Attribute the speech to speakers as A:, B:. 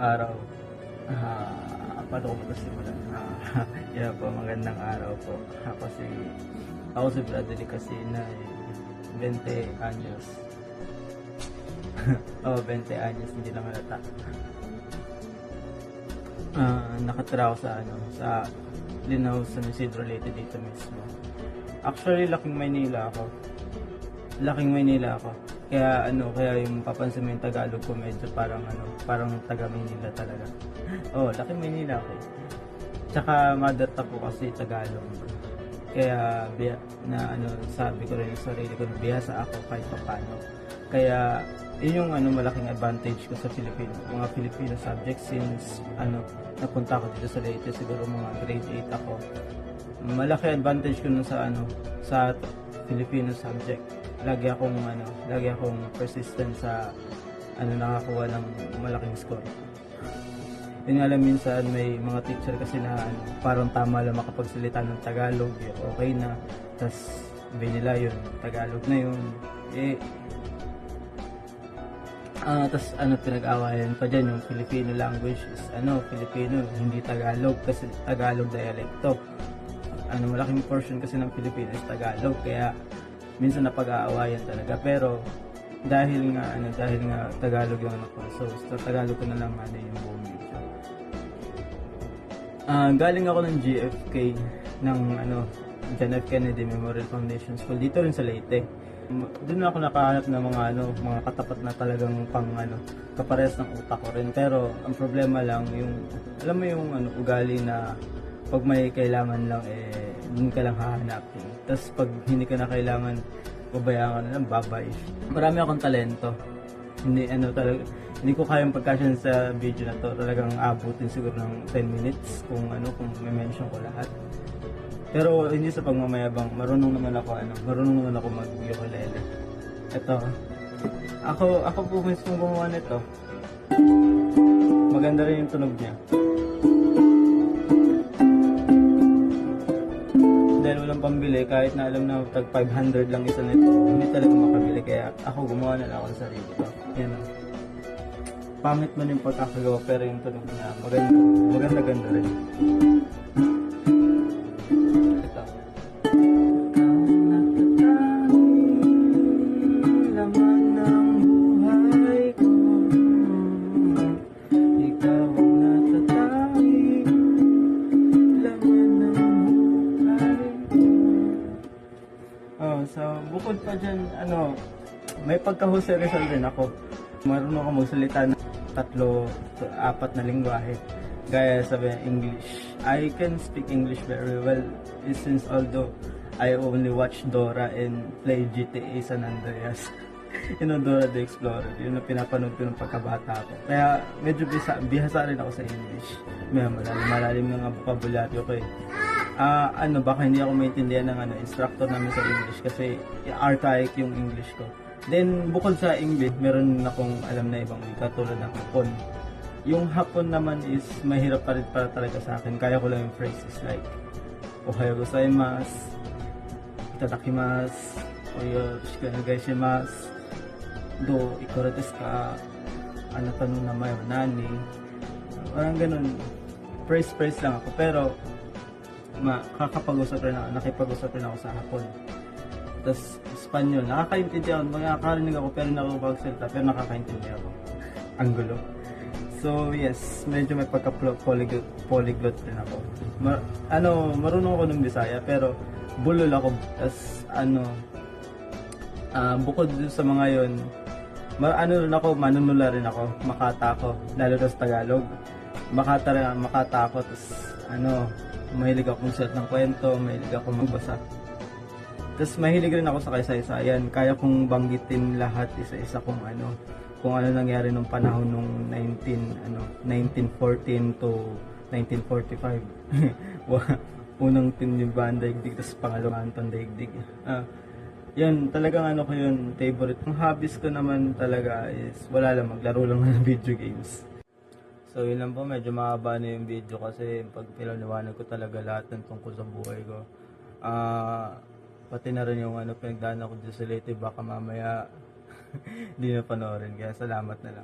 A: Araw. Ah, paano ko magsimulan? Ah, yeah po, magandang araw po. Ako si, ako si Bradley Casina, eh, 20 anyos. oh, 20 anyos, hindi naman nata. Nakatira ako sa ano, sa Linaw San Isidro Leyte dito mismo. Actually, laking Maynila ako. Laking Maynila ako. Kaya ano, kaya yung papansin mo yung Tagalog ko medyo parang ano, parang taga Maynila talaga. oh, laking Maynila ako. eh. Tsaka mother tongue ko kasi Tagalog. Kaya biya, na ano, sabi ko rin sa sarili ko, bihasa ako kahit paano. Kaya yun yung ano malaking advantage ko sa Filipino, mga Filipino subjects since ano napunta ako dito sa Leyte siguro mga grade 8 ako. Malaki advantage ko nun sa ano sa Filipino subject. Lagi akong ano, lagi akong persistent sa ano nakakuha ng malaking score. Yun nga lang minsan may mga teacher kasi na ano, parang tama lang makapagsalita ng Tagalog, eh, okay na. Tapos sabi yun, Tagalog na yun. Eh, Ah, tas ano pinag-awayan pa dyan yung Filipino language is ano, Filipino, hindi Tagalog kasi Tagalog dialekto. Ano, malaking portion kasi ng Filipino is Tagalog kaya minsan napag-aawayan talaga pero dahil nga ano, dahil nga Tagalog yung ano ko, so sa Tagalog ko na lang ano yung buong video. Ah, galing ako ng GFK ng ano, John F. Kennedy Memorial Foundation School dito rin sa Leyte. Doon ako nakahanap ng mga ano, mga katapat na talagang pang ano, kapares ng utak ko rin. Pero ang problema lang yung alam mo yung ano, ugali na pag may kailangan lang eh doon ka lang hahanapin. Tapos pag hindi ka na kailangan babayaan ka na lang, babay. Marami akong talento. Hindi ano talaga hindi ko kayang pagkasyan sa video na to. Talagang abutin siguro ng 10 minutes kung ano kung may mention ko lahat. Pero hindi sa pagmamayabang, marunong naman ako ano, marunong naman ako mag-ukulele. Ito. Ako ako po mismo gumawa nito. Maganda rin yung tunog niya. Walang pambili, kahit na alam na tag 500 lang isa nito, hindi talaga makabili. Kaya ako gumawa na lang ako ng sarili ko. Yan. Pamit man yung pagkakagawa, pero yung tunog niya, maganda. Maganda-ganda rin. Pa dyan, ano, may pagka-Jose Rizal din ako. Marunong ako magsalita ng tatlo, apat na lingwahe. Gaya sabi English. I can speak English very well eh, since although I only watch Dora and play GTA San Andreas. you know, Dora the Explorer. Yun ang pinapanood ko ng pagkabata ko. Kaya medyo bisa, bihasa rin ako sa English. May malalim, malalim yung vocabulary ko eh. Ah, ano, baka hindi ako maintindihan ng ano, instructor namin sa English kasi archaic yung English ko. Then, bukod sa English, meron akong alam na ibang wika tulad ng Hapon. Yung Hapon naman is mahirap pa rin para talaga sa akin. Kaya ko lang yung phrases like Ohayo gozaimasu, itadakimasu, oyo shikanagaishimasu, do ikura desu ka, anata no namae wa nani. Parang ganun. Praise-praise lang ako. Pero, makakapag-usap rin ako, nakipag-usap rin ako sa hapon. Tapos, Espanyol, nakakaintindi ako, makakarinig ako pero nakakapagsalita, pero nakakaintindi ako. Ang gulo. So, yes, medyo may pagka-polyglot polyglot rin ako. Ma- ano, marunong ako ng Bisaya, pero bulol ako. Tapos, ano, ah, bukod sa mga yon ma- ano rin ako, manunula rin ako, makata ako, lalo sa Tagalog. Makata rin, makata ako, tapos, ano, mahilig ako magsulat ng kwento, mahilig ako magbasa. Tapos mahilig rin ako sa kaysaysayan. Kaya kong banggitin lahat isa-isa kung ano, kung ano nangyari nung panahon nung 19 ano, 1914 to 1945. Wa- Unang tinibaan daigdig, tapos pangalawang pandaigdig. Ah, yan, talagang ano ko yun, favorite. Ang hobbies ko naman talaga is, wala lang, maglaro lang ng video games. So yun lang po, medyo mahaba na yung video kasi pag pinaliwanag ko talaga lahat ng tungkol sa buhay ko. Ah, pati na rin yung ano, pinagdaan ako dito sa Leyte, baka mamaya di na panoorin. Kaya salamat na lang.